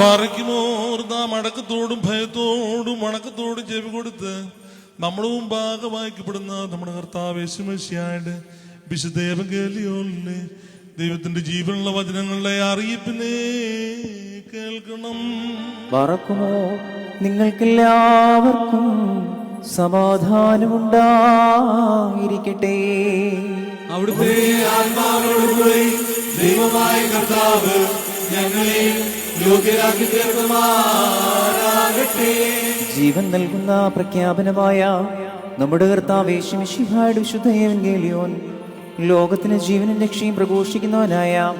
ബാറയ്ക്കുമോർത്ത മടക്കത്തോടും ഭയത്തോടും മണക്കത്തോടും ചെവി കൊടുത്ത് നമ്മുടെ മുമ്പാകെ വായിക്കപ്പെടുന്ന നമ്മുടെ കർത്താവ് യേശുമശിയായിട്ട് വിശുദ്ധേവകേലിയോല്ലേ ദൈവത്തിന്റെ ജീവനുള്ള വചനങ്ങളുടെ അറിയിപ്പിനെ കേൾക്കണം. പറക്കുമോ നിങ്ങൾക്കെല്ലാവർക്കും സമാധാനമുണ്ടായിരിക്കട്ടെ. അവിടുത്തെ ആത്മാവിനോടുകൂടി ദൈവമായ കർത്താവ് ഞങ്ങളെ യോഗ്യരാക്കി തീർക്കുമാറാകട്ടെ. ജീവൻ നൽകുന്ന പ്രഖ്യാപനമായ നമ്മുടെ കർത്താവ് യേശുമിശിഹായുടെ വിശുദ്ധ ലോകത്തിന് ജീവനും രക്ഷയും പ്രഘോഷിക്കുന്നവനായ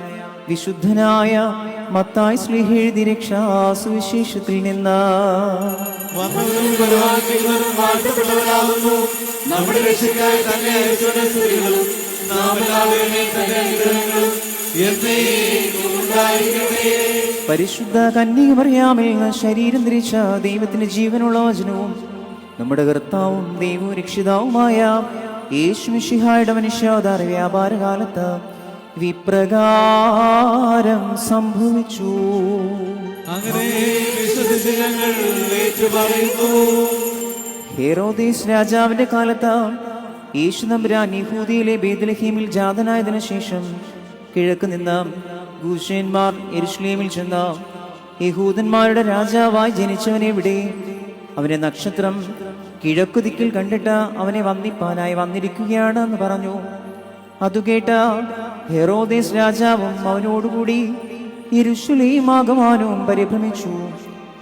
വിശുദ്ധനായ മത്തായി സ്ലീഹ എഴുതി രക്ഷാസുവിശേഷത്തിൽ നിന്ന്. നമ്മുടെ രക്ഷയ്ക്കായി തന്നെ സ്ത്രീകളും നാം തന്നെ അനുഗ്രഹങ്ങളും പരിശുദ്ധ കന്യകമറിയാമിൽ നിന്ന് ശരീരം ധരിച്ച ദൈവത്തിന്റെ ജീവനുള്ള വചനവും നമ്മുടെ കർത്താവും ദൈവവും രക്ഷിതാവുമായ യേശുമിഷിഹായുടെ മനുഷ്യാവതാര വ്യാപാര കാലത്ത് വിപ്രകാരം സംഭവിച്ചു. അങ്ങനെ വിശ്വസിച്ച് ഞങ്ങൾ ഏറ്റുപറയുന്നു ഹെറോദേസ് രാജാവിന്റെ കാലത്ത് യേശു നമ്പുരാൻ യഹൂദിയിലെ ബേദലഹീമിൽ ജാതനായതിനു ശേഷം കിഴക്ക് നിന്ന് ഗൂഷേന്മാർ എരുഷ്ലേമിൽ ചെന്ന യഹൂദന്മാരുടെ രാജാവായി ജനിച്ചവനെ വിടെ അവന്റെ നക്ഷത്രം കിഴക്കു ദിക്കിൽ കണ്ടിട്ട് അവനെ വന്നിപ്പാനായി വന്നിരിക്കുകയാണ് എന്ന് പറഞ്ഞു. അതു കേട്ട ഹെറോദേസ് രാജാവും അവനോടുകൂടി യെരൂശലേം ആകമാനവും പരിഭ്രമിച്ചു.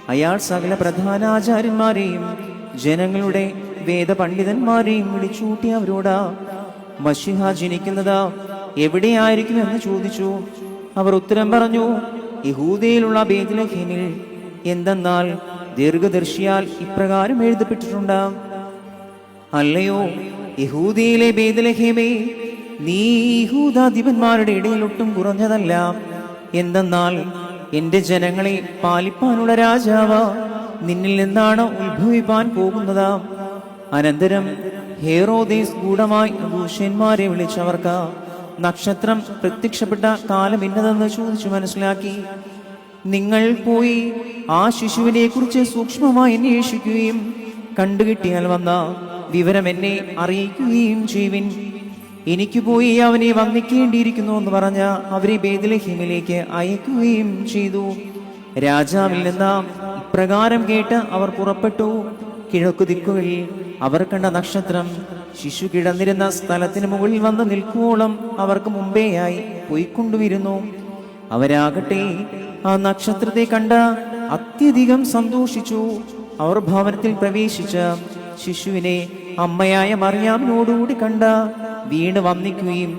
അയാൾ സകല പ്രധാന ആചാര്യന്മാരെയും ജനങ്ങളുടെ വേദപണ്ഡിതന്മാരെയും വിളിച്ചൂട്ടി അവരോടാ മഷിഹ ജനിക്കുന്നത് എവിടെയായിരിക്കും? എന്ന് ചോദിച്ചു. അവർ ഉത്തരം പറഞ്ഞു യഹൂദയിലുള്ള ബേദിലഹീനിൽ എന്തെന്നാൽ ദീർഘദർശിയാൽ ഇപ്രകാരം എഴുതപ്പെട്ടിട്ടുണ്ട്. അല്ലയോ യഹൂദയിലെ ബേദലഹേമേ നീ യഹൂദാധിപന്മാരുടെ ഇടയിൽ ഒട്ടും കുറഞ്ഞതല്ല. എന്തെന്നാൽ എന്റെ ജനങ്ങളെ പാലിപ്പാനുള്ള രാജാവ്. നിന്നിൽ നിന്നാണ് ഉത്ഭവിപ്പാൻ പോകുന്നത്. അനന്തരം ഹേറോദേസ് ഗൂഢമായി ദൂഷ്യന്മാരെ വിളിച്ചവർക്ക്. നക്ഷത്രം പ്രത്യക്ഷപ്പെട്ട കാലം ഇന്നതെന്ന് ചോദിച്ചു മനസ്സിലാക്കി. നിങ്ങൾ പോയി ആ ശിശുവിനെ കുറിച്ച് സൂക്ഷ്മമായി അന്വേഷിക്കുകയും കണ്ടുകിട്ടിയാൽ വന്ന വിവരം എന്നെ അറിയിക്കുകയും ചെയ്യുവിൻ. എനിക്ക് പോയി അവനെ വന്നിക്കേണ്ടിയിരിക്കുന്നു എന്ന് പറഞ്ഞ അവരെ ബേദലഹീമിലേക്ക് അയക്കുകയും ചെയ്തു. രാജാവിൽ നിന്ന് ഇപ്രകാരം കേട്ട് അവർ പുറപ്പെട്ടു. കിഴക്കു ദിക്കുകളിൽ അവർ കണ്ട നക്ഷത്രം ശിശു കിടന്നിരുന്ന സ്ഥലത്തിന് മുകളിൽ വന്ന് നിൽക്കുവോളം അവർക്ക് മുമ്പേയായി പോയിക്കൊണ്ടുവരുന്നു. അവരാകട്ടെ ആ നക്ഷത്രത്തെ കണ്ട് അത്യധികം സന്തോഷിച്ചു. അവർ ഭവനത്തിൽ പ്രവേശിച്ച് ശിശുവിനെ അമ്മയായ മറിയാമിനോടുകൂടി കണ്ട വീണ് വന്നിക്കുകയും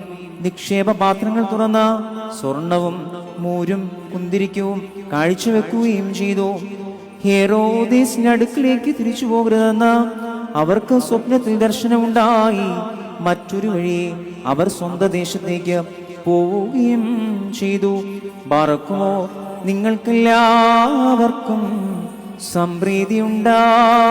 നിക്ഷേപ പാത്രങ്ങൾ തുറന്ന സ്വർണവും മൂരും കുന്തിരിക്കവും കാഴ്ചവെക്കുകയും ചെയ്തു. ഹേറോദീസിനടുക്കിലേക്ക് തിരിച്ചു പോകരുതെന്ന് അവർക്ക് സ്വപ്നത്തിൽ ദർശനമുണ്ടായി. മറ്റൊരു വഴി അവർ സ്വന്തം ദേശത്തേക്ക് പോവുകയും ചെയ്തു. പറക്കുമോ നിങ്ങൾക്കെല്ലാവർക്കും സംപ്രീതി ഉണ്ടായിരിക്കട്ടെ